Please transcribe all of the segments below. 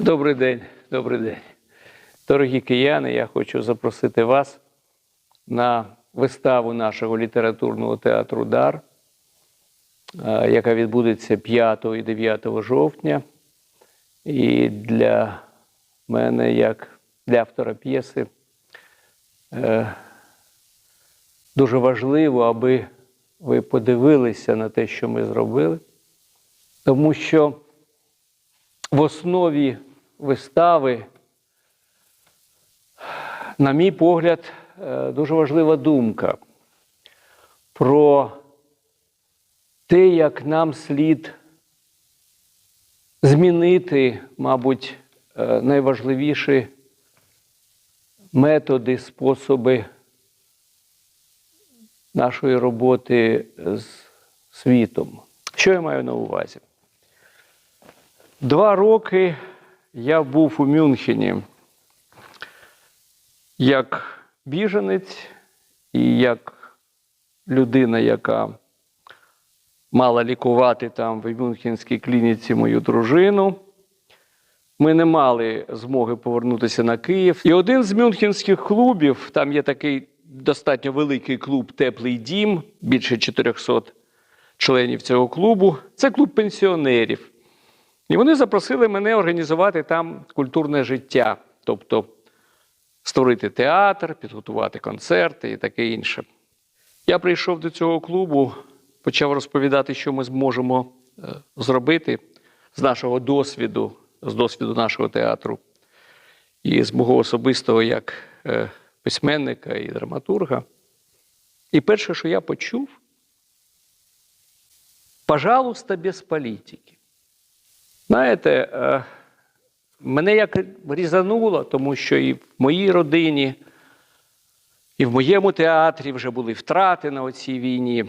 Добрий день, добрий день. Дорогі кияни, я хочу запросити вас на виставу нашого літературного театру Дар, е, яка відбудеться 5 і 9 жовтня. І для мене, як для автора п'єси, е, дуже важливо, аби ви подивилися на те, що ми зробили, тому що в основі вистави, на мій погляд, е, дуже важлива думка про те, як нам слід змінити, мабуть, е, найважливіші методи, способи нашої роботи з світом. Що я маю на увазі? Два роки я був у Мюнхені як біженець і як людина, яка мала лікувати там в Мюнхенській клініці мою дружину. Ми не мали змоги повернутися на Київ. І один з мюнхенських клубів, там є такий достатньо великий клуб Теплий дім, більше 400 членів цього клубу. Це клуб пенсіонерів. І вони запросили мене організувати там культурне життя, тобто створити театр, підготувати концерти і таке інше. Я прийшов до цього клубу, почав розповідати, що ми зможемо е, зробити з нашого досвіду, з досвіду нашого театру і з мого особистого як е, письменника і драматурга. І перше, що я почув, пожалуйста, без політики. Знаєте, е, мене як різануло, тому що і в моїй родині, і в моєму театрі вже були втрати на оцій війні.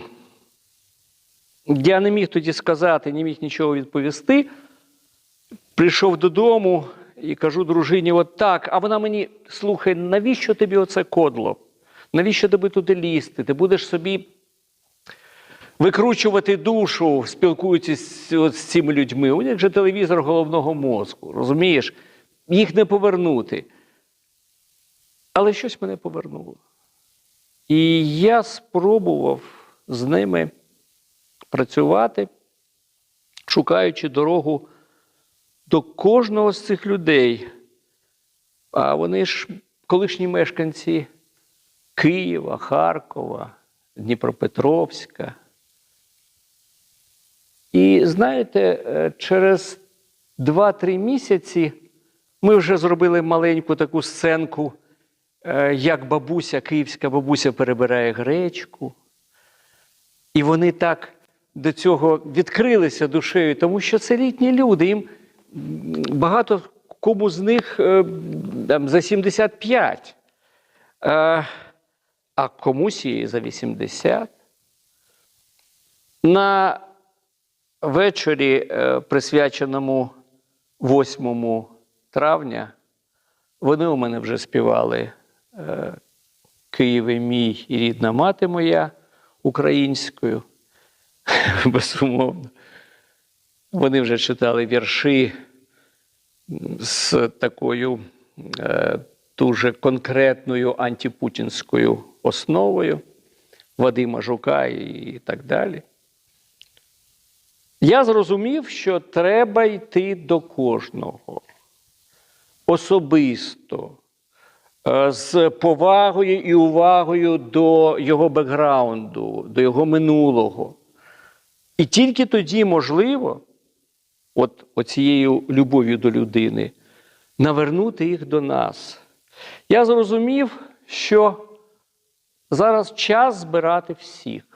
Я не міг тоді сказати, не міг нічого відповісти. Прийшов додому і кажу дружині: от так, а вона мені слухай, навіщо тобі оце кодло? Навіщо тобі туди лізти? Ти будеш собі викручувати душу, спілкуючись з, з цими людьми. У них же телевізор головного мозку, розумієш? Їх не повернути. Але щось мене повернуло. І я спробував з ними працювати, шукаючи дорогу до кожного з цих людей. А вони ж колишні мешканці Києва, Харкова, Дніпропетровська. І знаєте, е, через 2-3 місяці ми вже зробили маленьку таку сценку, е, як бабуся, київська бабуся перебирає гречку. І вони так до цього відкрилися душею, тому що це літні люди. Їм багато кому з них е, там, за 75, е, а комусь і за 80. На вечорі, е, присвяченому 8 травня, вони у мене вже співали е, Києві мій і рідна мати моя українською. Безумовно. Вони вже читали вірші з такою е, дуже конкретною антипутінською основою Вадима Жука і так далі. Я зрозумів, що треба йти до кожного особисто, е, з повагою і увагою до його бекграунду, до його минулого. І тільки тоді можливо, от оцією любов'ю до людини, навернути їх до нас. Я зрозумів, що зараз час збирати всіх.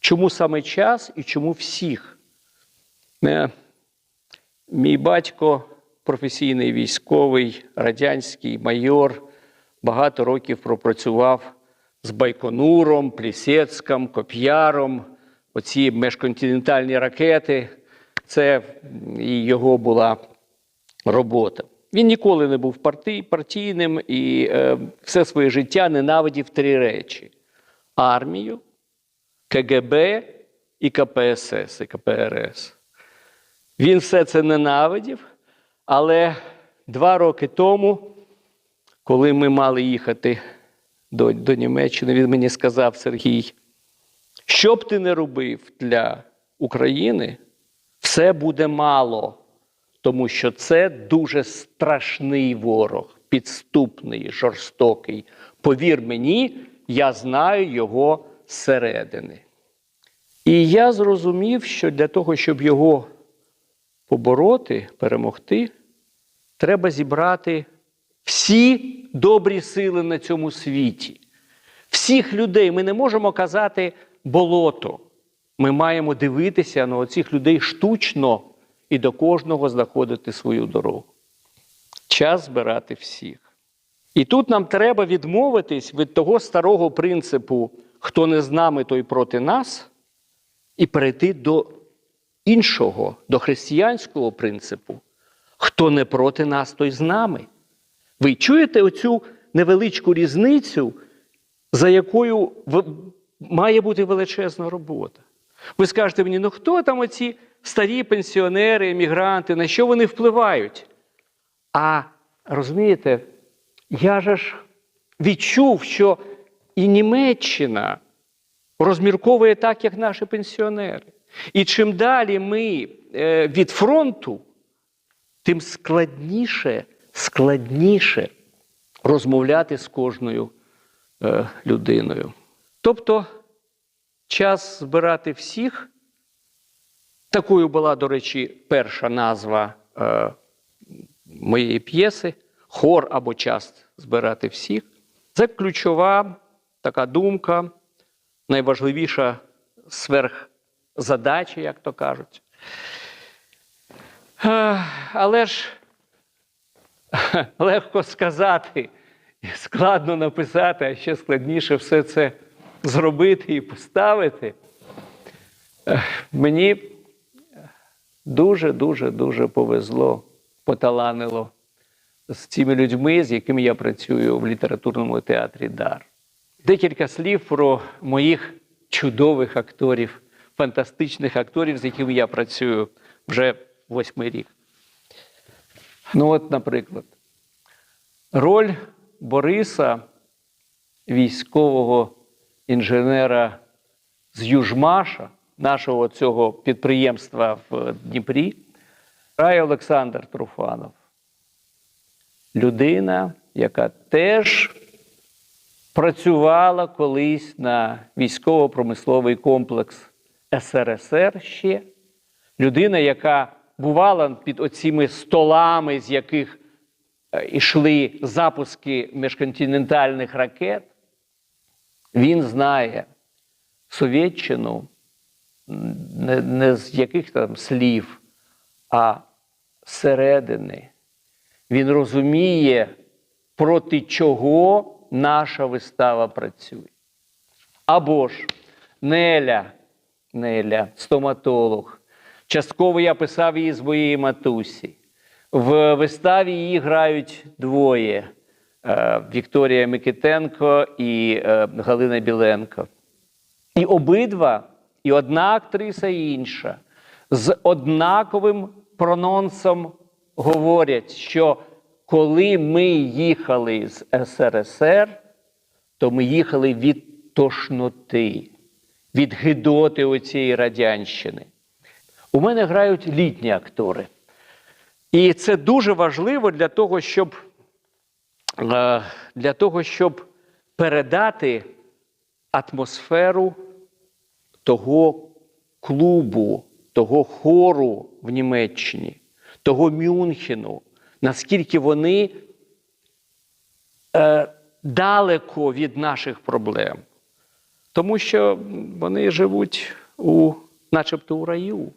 Чому саме час і чому всіх? Е, Мій батько професійний військовий, радянський майор, багато років пропрацював з Байконуром, Плісецьком, Коп'яром. Оці межконтинентальні ракети. Це його була робота. Він ніколи не був партійним і е, все своє життя ненавидів три речі: армію, КГБ і КПСС, і КПРС. Він все це ненавидів, Але два роки тому, коли ми мали їхати до, до Німеччини, він мені сказав Сергій, що б ти не робив для України, все буде мало, тому що це дуже страшний ворог, підступний, жорстокий. Повір мені, я знаю його зсередини. І я зрозумів, що для того, щоб його побороти, перемогти, треба зібрати всі добрі сили на цьому світі. Всіх людей ми не можемо казати болото. Ми маємо дивитися на оцих людей штучно і до кожного знаходити свою дорогу. Час збирати всіх. І тут нам треба відмовитись від того старого принципу, хто не з нами, той проти нас, і перейти до іншого, до християнського принципу. Хто не проти нас, той з нами. Ви чуєте оцю невеличку різницю, за якою має бути величезна робота. Ви скажете мені, ну хто там оці старі пенсіонери, емігранти, на що вони впливають? А розумієте, я же ж відчув, що і Німеччина розмірковує так, як наші пенсіонери. І чим далі ми е, від фронту, тим складніше, складніше розмовляти з кожною е, людиною. Тобто час збирати всіх. Такою була, до речі, перша назва е, моєї п'єси хор або час збирати всіх. Це ключова така думка, найважливіша сверхзадача, як то кажуть. Е, Але ж легко сказати, складно написати, а ще складніше все це зробити і поставити. Е, Мені дуже, дуже, дуже повезло, поталанило з цими людьми, з якими я працюю в літературному театрі Дар. Декілька слів про моїх чудових акторів, фантастичних акторів, з якими я працюю вже восьмий рік. Ну, от, наприклад, роль Бориса, військового інженера з Южмаша, нашого цього підприємства в Дніпрі, грає Олександр Труфанов. Людина, яка теж працювала колись на військово-промисловий комплекс СРСР ще. Людина, яка бувала під оціми столами, з яких е, йшли запуски міжконтинентальних ракет. Він знає Совєтчину не, не з яких там слів, а зсередини. Він розуміє, проти чого наша вистава працює. Або ж Неля, Неля, стоматолог. Частково я писав її з моєї матусі. В виставі її грають двоє: е, Вікторія Микитенко і е, Галина Біленко. І обидва, і одна актриса, і інша, з однаковим прононсом говорять, що коли ми їхали з СРСР, то ми їхали від тошноти, від гидоти оцієї радянщини. У мене грають літні актори. І це дуже важливо для того, щоб, е, для того, щоб передати атмосферу того клубу, того хору в Німеччині, того Мюнхену, наскільки вони е, далеко від наших проблем. Тому що вони живуть у, начебто у раю.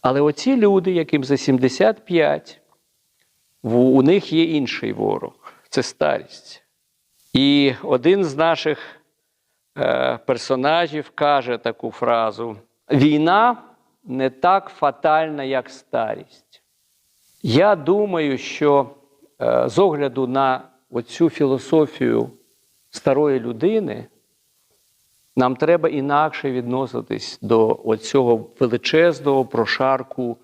Але оці люди, яким за 75, у них є інший ворог це старість. І один з наших е, персонажів каже таку фразу: війна не так фатальна, як старість. Я думаю, що е, з огляду на оцю філософію старої людини, нам треба інакше відноситись до оцього величезного прошарку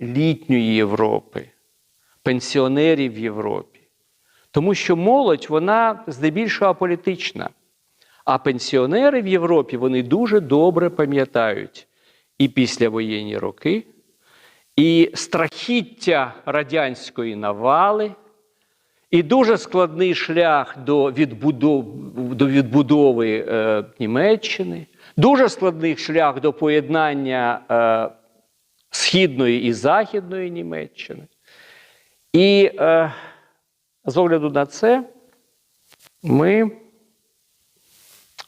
літньої Європи. пенсіонерів в Європі. Тому що молодь, вона здебільшого аполітична. А пенсіонери в Європі вони дуже добре пам'ятають і післявоєнні роки, і страхіття радянської навали, і дуже складний шлях до відбудови, до відбудови е, Німеччини, дуже складний шлях до поєднання е, Східної і Західної Німеччини. І е, з огляду на це ми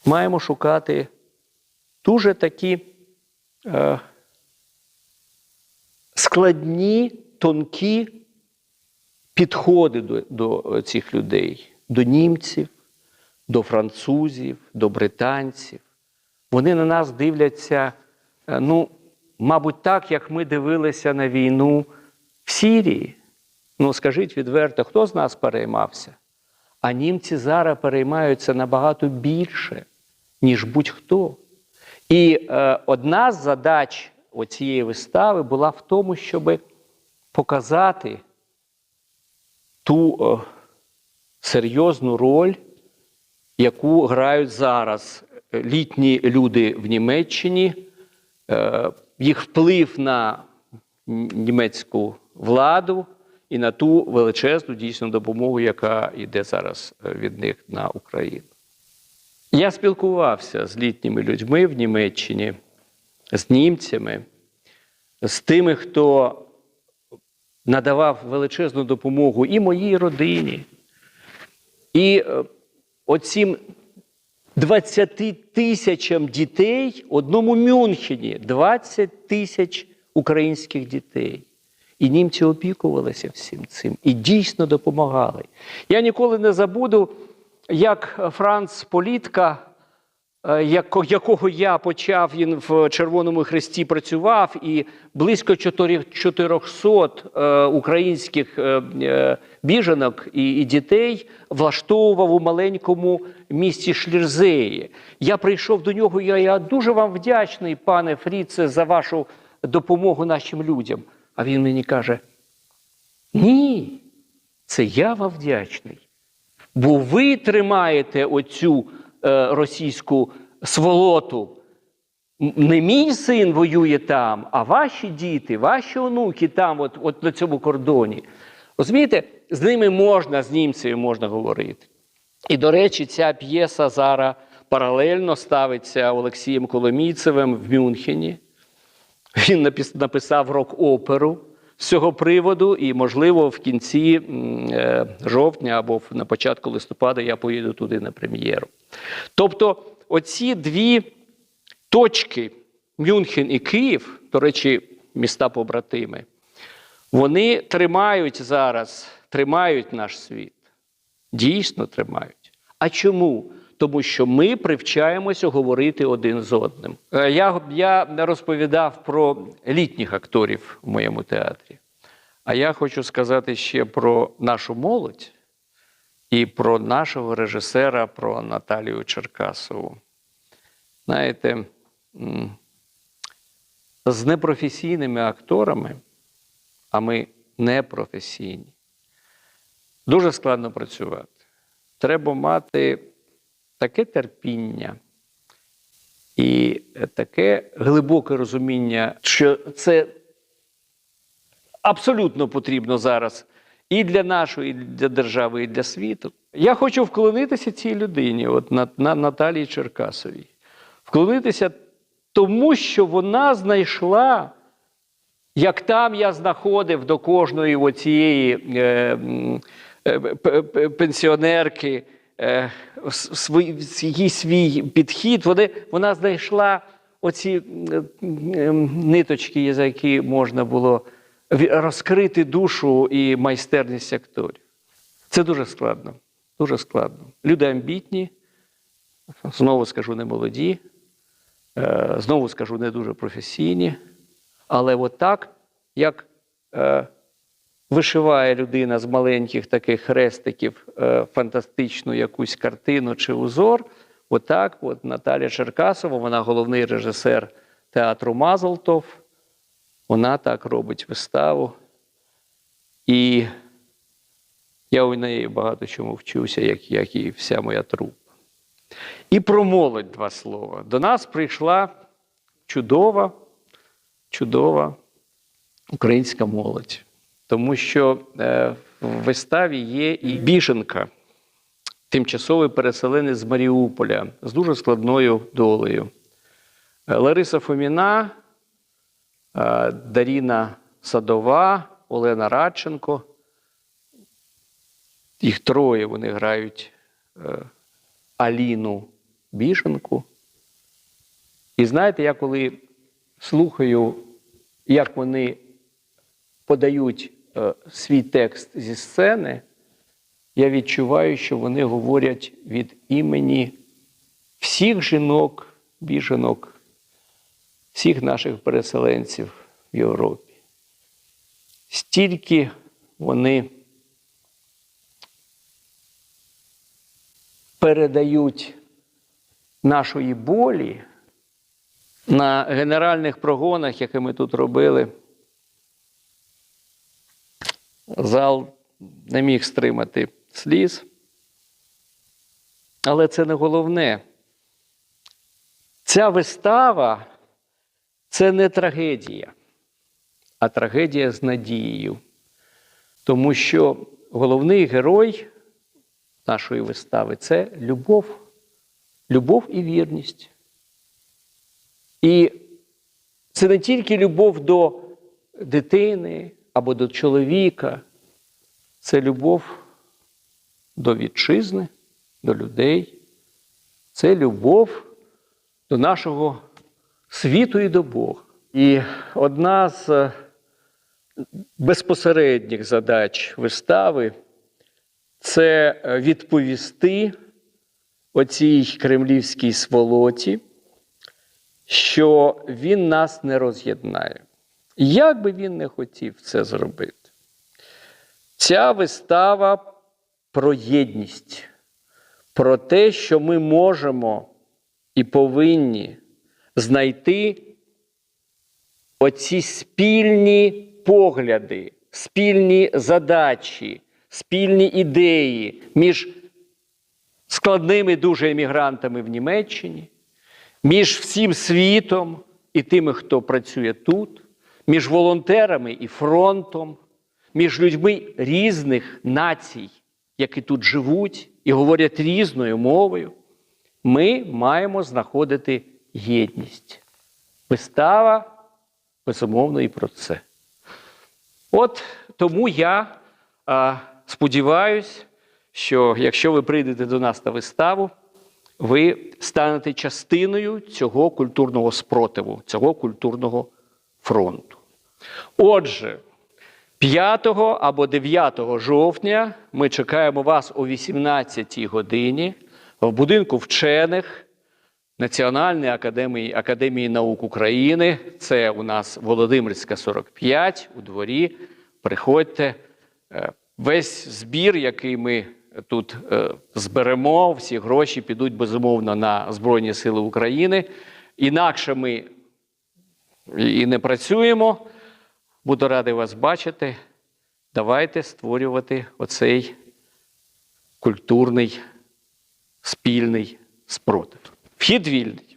маємо шукати дуже такі е, складні, тонкі підходи до, до цих людей, до німців, до французів, до британців. Вони на нас дивляться, е, ну, мабуть, так, як ми дивилися на війну в Сірії. Ну, скажіть відверто, хто з нас переймався? А німці зараз переймаються набагато більше, ніж будь-хто. І е, одна з задач цієї вистави була в тому, щоб показати ту е, серйозну роль, яку грають зараз літні люди в Німеччині, е, їх вплив на німецьку владу і на ту величезну дійсну допомогу, яка йде зараз е, від них на Україну. Я спілкувався з літніми людьми в Німеччині, з німцями, з тими, хто надавав величезну допомогу і моїй родині, і е, оцім 20 тисячам дітей одному Мюнхені 20 тисяч українських дітей. І німці опікувалися всім цим і дійсно допомагали. Я ніколи не забуду, як Франц Політка, якого я почав, він в Червоному Хресті працював, і близько 400 е, українських е, біженок і дітей влаштовував у маленькому місті Шлірзеї. Я прийшов до нього, я, я дуже вам вдячний, пане Фріце, за вашу допомогу нашим людям. А він мені каже: ні, це я вам вдячний. Бо ви тримаєте оцю е, російську сволоту. Не мій син воює там, а ваші діти, ваші онуки там, от, от на цьому кордоні. Розумієте, з ними можна, з німцями можна говорити. І, до речі, ця п'єса зараз паралельно ставиться Олексієм Коломійцевим в Мюнхені. Він написав рок-оперу з цього приводу, і, можливо, в кінці е, жовтня або на початку листопада я поїду туди на прем'єру. Тобто, оці дві точки Мюнхен і Київ, до речі, міста побратими, вони тримають зараз, тримають наш світ. Дійсно тримають. А чому? Тому що ми привчаємося говорити один з одним. Е, я я розповідав про літніх акторів в моєму театрі. А я хочу сказати ще про нашу молодь і про нашого режисера, про Наталію Черкасову. Знаєте, з непрофесійними акторами, а ми непрофесійні, дуже складно працювати. Треба мати таке терпіння і таке глибоке розуміння, що це абсолютно потрібно зараз і для нашої, і для держави, і для світу. Я хочу вклонитися цій людині, от на, на Наталії Черкасовій. Вклонитися тому, що вона знайшла, як там я знаходив до кожної оцієї е, е, пенсіонерки свій, свій, свій підхід, вони, вона знайшла оці е, ниточки, за які можна було розкрити душу і майстерність акторів. Це дуже складно. Дуже складно. Люди амбітні, знову скажу, не молоді, е, знову скажу, не дуже професійні. Але от так, як е, вишиває людина з маленьких таких хрестиків е, фантастичну якусь картину чи узор, отак от Наталя Черкасова, вона головний режисер театру Мазлтов, вона так робить виставу. І Я у неї багато чому вчуся, як, як і вся моя трупа. І про молодь два слова. До нас прийшла чудова, чудова українська молодь. Тому що е, в виставі є і біженка, тимчасовий переселенець з Маріуполя з дуже складною долею. Е, Лариса Фоміна, е, Даріна Садова, Олена Радченко. Їх троє вони грають Аліну Біженку. І знаєте, я коли слухаю, як вони подають свій текст зі сцени, я відчуваю, що вони говорять від імені всіх жінок, біженок, всіх наших переселенців в Європі. Стільки вони передають нашої болі на генеральних прогонах, які ми тут робили. Зал не міг стримати сліз. Але це не головне. Ця вистава це не трагедія, а трагедія з надією. Тому що головний герой нашої вистави це любов, любов і вірність. І це не тільки любов до дитини або до чоловіка, це любов до вітчизни, до людей, це любов до нашого світу і до Бога. І одна з е, безпосередніх задач вистави це е, відповісти оцій кремлівській сволоті, що він нас не роз'єднає. Як би він не хотів це зробити, ця вистава про єдність, про те, що ми можемо і повинні знайти оці спільні погляди, спільні задачі, спільні ідеї між складними дуже емігрантами в Німеччині, між всім світом і тими, хто працює тут, між волонтерами і фронтом, між людьми різних націй, які тут живуть і говорять різною мовою. Ми маємо знаходити єдність. Вистава, безумовно, і про це. От тому я а, сподіваюсь, що якщо ви прийдете до нас на виставу, ви станете частиною цього культурного спротиву, цього культурного фронту. Отже, 5 або 9 жовтня ми чекаємо вас о 18 годині в будинку вчених Національної академії, академії наук України. Це у нас Володимирська 45 у дворі. Приходьте. Е, Весь збір, який ми тут е, зберемо, всі гроші підуть безумовно на Збройні Сили України. Інакше ми і не працюємо. Буду радий вас бачити. Давайте створювати оцей культурний спільний спротив. Вхід вільний.